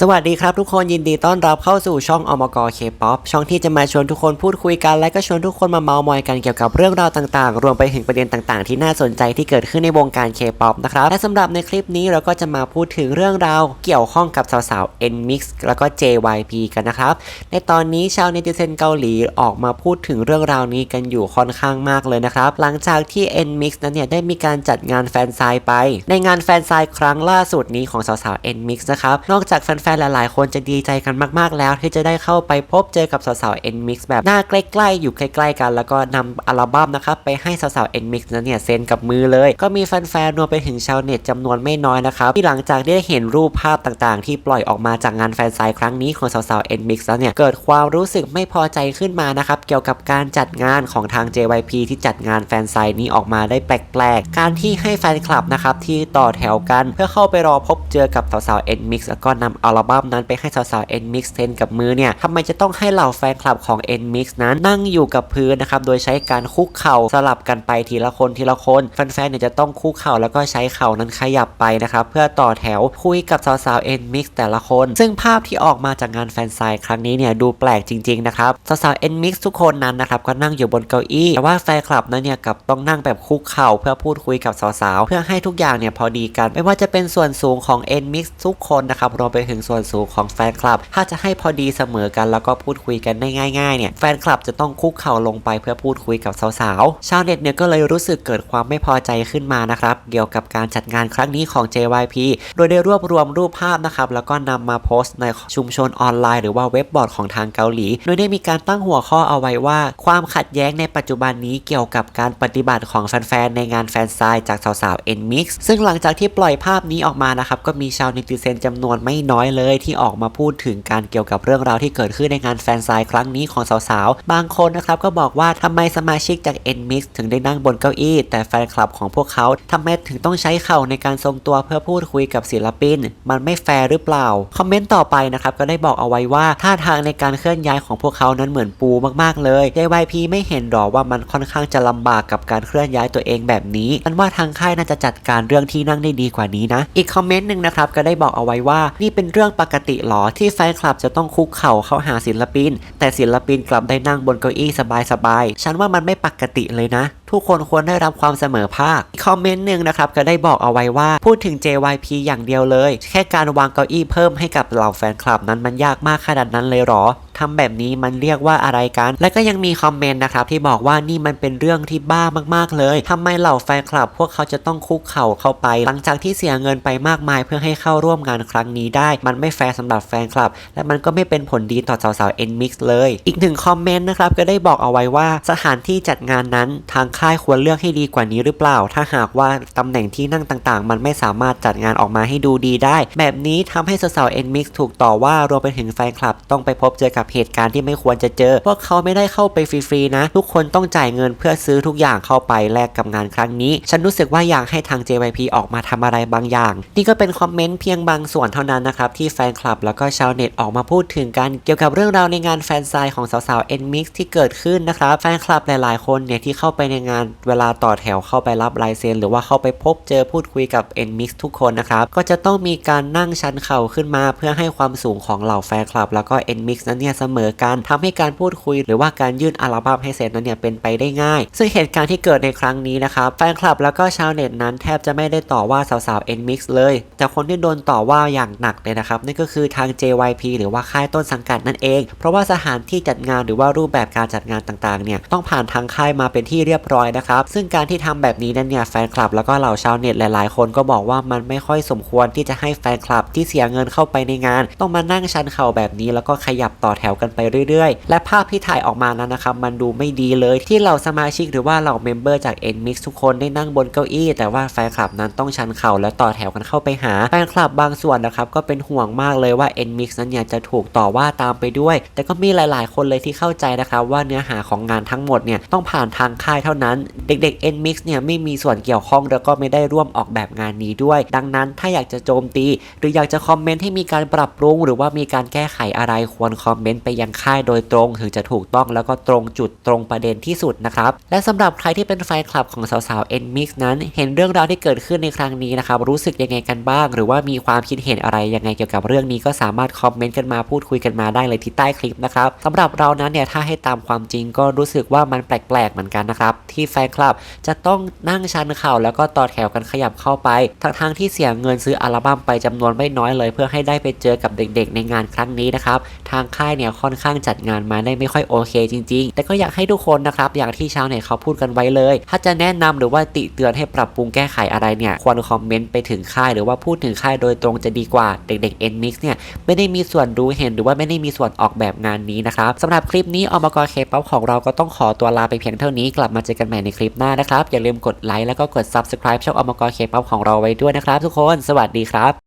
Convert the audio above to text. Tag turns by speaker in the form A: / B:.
A: สวัสดีครับทุกคนยินดีต้อนรับเข้าสู่ช่องอมกเคป๊อปช่องที่จะมาชวนทุกคนพูดคุยกัน และก็ชวนทุกคนมาเมาส์มอยกันเกี่ยวกับเรื่องราวต่างๆ รวมไปถึงประเด็นต่างๆ ที่น่าสนใจที่เกิดขึ้นในวงการเคป๊อปนะครับและสำหรับในคลิปนี้เราก็จะมาพูดถึงเรื่องราวเกี่ยวข้องกับสาวๆ NMIX แล้วก็ JYP กันนะครับ ในตอนนี้ชาวเนติเซนเกาหลีออกมาพูดถึงเรื่องราวนี้กันอยู่ค่อนข้างมากเลยนะครับหลังจากที่ NMIX นั้นเนี่ยได้มีการจัดงานแฟนไซน์ไป ในงานแฟนไซน์ครั้งล่าสุดนี้ของสาวๆ NMIX นะครับนอกจากแฟนๆ หลายๆ คนจะดีใจกันมากๆ แล้ว ที่จะได้เข้าไปพบเจอกับสาวๆ NMIX แบบหน้าใกล้ๆ อยู่ใกล้ๆ กัน แล้วก็นำอัลบั้มนะครับไปให้สาวๆ NMIX นั้นเนี่ยเซ็นกับมือเลย ก็มีแฟนๆ รวมไปถึงชาวเน็ตจำนวนไม่น้อยนะครับที่หลังจากได้เห็นรูปภาพต่างๆ ที่ปล่อยออกมาจากงานแฟนไซน์ครั้งนี้ของสาวๆ NMIX แล้วเนี่ยเกิดความรู้สึกไม่พอใจขึ้นมานะครับเกี่ยวกับการจัดงานของทาง JYP ที่จัดงานแฟนไซน์นี้ออกมาได้แปลกๆ การที่ให้แฟนคลับนะครับที่ต่อแถวกัน เพื่อเข้าไปรอพบเจอกับสาวๆ NMIX แล้วก็นำอัลบั้มนั้นไปให้สาวๆ NMIX เซ็นกับมือเนี่ยทำไมจะต้องให้เหล่าแฟนคลับของ NMIX นั้นนั่งอยู่กับพื้นนะครับ โดยใช้การคุกเข่าสลับกันไปทีละคนทีละคน แฟนๆเนี่ยจะต้องคุกเข่าแล้วก็ใช้เข่านั้นขยับไปนะครับ เพื่อต่อแถวคุยกับสาวๆ NMIX แต่ละคน ซึ่งภาพที่ออกมาจากงานแฟนไซน์ครั้งนี้เนี่ยดูแปลกจริงๆนะครับสาวๆ NMIX ทุกคนนั้นนะครับก็นั่งอยู่บนเก้าอี้แต่ว่าแฟนคลับนั้นเนี่ยกับต้องนั่งแบบคุกเข่าเพื่อพูดคุยกับสาวๆเพื่อให้ทุกอย่างเนี่ยพอดีกัน ไม่ว่าจะเป็นส่วนสูงของ NMIX ทุกคนนะครับรวมไปถึงส่วนสูงของแฟนคลับ ถ้าจะให้พอดีเสมอกันแล้วก็พูดคุยกันได้ง่ายๆเนี่ยแฟนคลับจะต้องคุกเข่าลงไปเพื่อพูดคุยกับสาวๆ ชาวเน็ตเนี่ยก็เลยรู้สึกเกิดความไม่พอใจขึ้นมานะครับเกี่ยวกับการจัดงานครั้งนี้ของ JYP โดยได้รวบรวมรูปภาพนะครับแล้วก็นำมาโพสต์ในชุมชนออนไลน์หรือว่าเว็บบอร์ดของทางเกาหลี โดยได้มีการตั้งหัวข้อเอาไว้ว่า ความขัดแย้งในปัจจุบันนี้เกี่ยวกับการปฏิบัติของแฟนๆในงานแฟนไซน์จากสาวๆ NMIX ซึ่งหลังจากที่ปล่อยภาพนี้ออกมานะครับก็มีชาวเนติเซนจำนวนไม่น้อยเลยที่ออกมาพูดถึงการเกี่ยวกับเรื่องราวที่เกิดขึ้นในงานแฟนไซน์ครั้งนี้ของสาวๆ บางคนนะครับก็บอกว่าทำไมสมาชิกจาก NMIX ถึงได้นั่งบนเก้าอี้ แต่แฟนคลับของพวกเขาทำไมถึงต้องใช้เข่าในการทรงตัวเพื่อพูดคุยกับศิลปิน มันไม่แฟร์หรือเปล่า คอมเมนต์ต่อไปนะครับก็ได้บอกเอาไว้ว่าท่าทางในการเคลื่อนย้ายของพวกเขานั้นเหมือนปูมากๆเลย JYP ไม่เห็นหรอว่ามันค่อนข้างจะลำบากกับการเคลื่อนย้ายตัวเองแบบนี้มันว่าทางค่ายน่าจะจัดการเรื่องที่นั่งได้ดีกว่านี้นะ อีกคอมเมนต์หนึ่งนะครับก็ได้บอกเอาไว้ว่านี่เป็นเรื่องปกติหรอที่แฟนคลับจะต้องคุกเข่าเข้าหาศิลปิน แต่ศิลปินกลับได้นั่งบนเก้าอี้สบายๆ ฉันว่ามันไม่ปกติเลยนะทุกคนควรได้รับความเสมอภาคคอมเมนต์หนึ่งนะครับก็ได้บอกเอาไว้ว่าพูดถึง JYP อย่างเดียวเลย แค่การวางเก้าอี้เพิ่มให้กับเหล่าแฟนคลับนั้นมันยากมากขนาดนั้นเลยหรอทำแบบนี้มันเรียกว่าอะไรกัน และก็ยังมีคอมเมนต์นะครับที่บอกว่านี่มันเป็นเรื่องที่บ้ามากๆ เลยทำไมเหล่าแฟนคลับ พวกเขาจะต้องคุกเข่าเข้าไป หลังจากที่เสียเงินไปมากมาย เพื่อให้เข้าร่วมงานครั้งนี้ได้ มันไม่แฟร์สำหรับแฟนคลับ และมันก็ไม่เป็นผลดีต่อสาวๆ NMIX เลย อีกหนึ่งคอมเมนต์นะครับก็ได้บอกเอาไว้ว่าสถานที่จัดงานนั้นทางค่ายควรเลือกให้ดีกว่านี้หรือเปล่า ถ้าหากว่าตำแหน่งที่นั่งต่างๆ มันไม่สามารถจัดงานออกมาให้ดูดีได้ แบบนี้ทำให้สาวๆ NMIX ถูกต่อว่ารวมไปถึงแฟนคลับ ต้องไปพบเจอกับเหตุการณ์ที่ไม่ควรจะเจอพวกเขาไม่ได้เข้าไปฟรีๆนะ ทุกคนต้องจ่ายเงินเพื่อซื้อทุกอย่างเข้าไปแลกกับงานครั้งนี้ ฉันรู้สึกว่าอยากให้ทาง JYP ออกมาทำอะไรบางอย่าง นี่ก็เป็นคอมเมนต์เพียงบางส่วนเท่านั้นนะครับที่แฟนคลับแล้วก็ชาวเน็ตออกมาพูดถึงกันเกี่ยวกับเรื่องราวในงานแฟนไซน์ของสาวๆ NMIX ที่เกิดขึ้นนะครับแฟนคลับหลายๆคนเนี่ยที่เข้าไปในงานเวลาต่อแถวเข้าไปรับลายเซ็นหรือว่าเข้าไปพบเจอพูดคุยกับ NMIX ทุกคนนะครับ ก็จะต้องมีการนั่งชันเข่าขึ้นมา เพื่อให้ความสูงของเหล่าแฟนคลับ แล้วก็ NMIX นั้นเนี่ยเสมอกันทำให้การพูดคุย หรือว่าการยื่นอัลบั้มให้เสร็จนั้นเนี่ยเป็นไปได้ง่าย ซึ่งเหตุการณ์ที่เกิดในครั้งนี้นะครับแฟนคลับแล้วก็ชาวเน็ตนั้นแทบจะไม่ได้ต่อว่าสาวๆ NMIX เลย แต่คนที่โดนต่อว่าอย่างหนักเลยนะครับนั่นก็คือทาง JYP หรือว่าค่ายต้นสังกัดนั่นเอง เพราะว่าสถานที่จัดงานหรือว่ารูปแบบการจัดงานต่างๆเนี่ยต้องผ่านทางค่ายมาเป็นที่เรียบร้อยนะครับ ซึ่งการที่ทำแบบนี้นั้นเนี่ยแฟนคลับแล้วก็เหล่าชาวเน็ตหลายๆ คนก็บอกว่ามันไม่ค่อยสมควรที่จะให้แฟนคลับที่เสียเงินเข้าไปในงาน ต้องมานั่งชันเข่าแบบนี้ แล้วก็ขยับต่อแถวกันไปเรื่อยๆ และภาพที่ถ่ายออกมานั้นนะครับมันดูไม่ดีเลยที่เหล่าสมาชิกหรือว่าเหล่าเมมเบอร์จาก NMIX ทุกคนได้นั่งบนเก้าอี้แต่ว่าแฟนคลับนั้นต้องชันเข่าและต่อแถวกันเข้าไปหาแฟนคลับบางส่วนนะครับก็เป็นห่วงมากเลยว่า NMIX นั้นเนี่ยจะถูกต่อว่าตามไปด้วย แต่ก็มีหลาย ๆ คนเลยที่เข้าใจนะครับว่าเนื้อหาของงานทั้งหมดเนี่ยต้องผ่านทางค่ายเท่านั้นเด็กๆ NMIX เนี่ยไม่มีส่วนเกี่ยวข้องแล้วก็ไม่ได้ร่วมออกแบบงานนี้ด้วย ดังนั้นถ้าอยากจะโจมตี หรืออยากจะคอมเมนต์ให้มีการปรับปรุง หรือว่ามีการแก้ไขอะไรควรคอมเมนต์ไปยังค่ายโดยตรงถึงจะถูกต้องแล้วก็ตรงจุดตรงประเด็นที่สุดนะครับ และสำหรับใครที่เป็นแฟนคลับของสาวๆ NMIX นั้นเห็นเรื่องราวที่เกิดขึ้นในครั้งนี้นะครับรู้สึกยังไงกันบ้าง หรือว่ามีความคิดเห็นอะไรยังไงเกี่ยวกับเรื่องนี้ก็สามารถคอมเมนต์กันมาพูดคุยกันมาได้เลยที่ใต้คลิปนะครับสำหรับเรานั้นเนี่ยถ้าให้ตามความจริงก็รู้สึกว่ามันแปลกๆเหมือนกันนะครับทที่แฟนคลับ จะต้องนั่งชันเข่าแล้วก็ต่อแถวกันขยับเข้าไป ทั้งๆที่เสียเงินซื้ออัลบั้มไปจำนวนไม่น้อยเลย เพื่อให้ได้ไปเจอกับเด็กๆ ในงานครั้งนี้นะครับ ทางค่ายเนี่ยค่อนข้างจัดงานมาได้ไม่ค่อยโอเคจริง ๆ แต่ก็อยากให้ทุกคนนะครับ อย่างที่ชาวเน็ตเขาพูดกันไว้เลย ถ้าจะแนะนำหรือว่าติเตือนให้ปรับปรุงแก้ไขอะไรเนี่ย ควรคอมเมนต์ไปถึงค่าย หรือว่าพูดถึงค่ายโดยตรงจะดีกว่า เด็กๆ NMIX เนี่ยไม่ได้มีส่วนรู้เห็นหรือว่าไม่ได้มีส่วนออกแบบงานนี้นะครับสำหรับคลิปนี้อมกรเคป๊อปของเราก็ต้องขอตัวลาไปเพียงเท่านี้กลับมาเจอกันใหม่ในคลิปหน้านะครับ อย่าลืมกดไลค์แล้วก็กด subscribe ช่องอมกรเคป๊อปของเราไว้ด้วยนะครับทุกคน สวัสดีครับ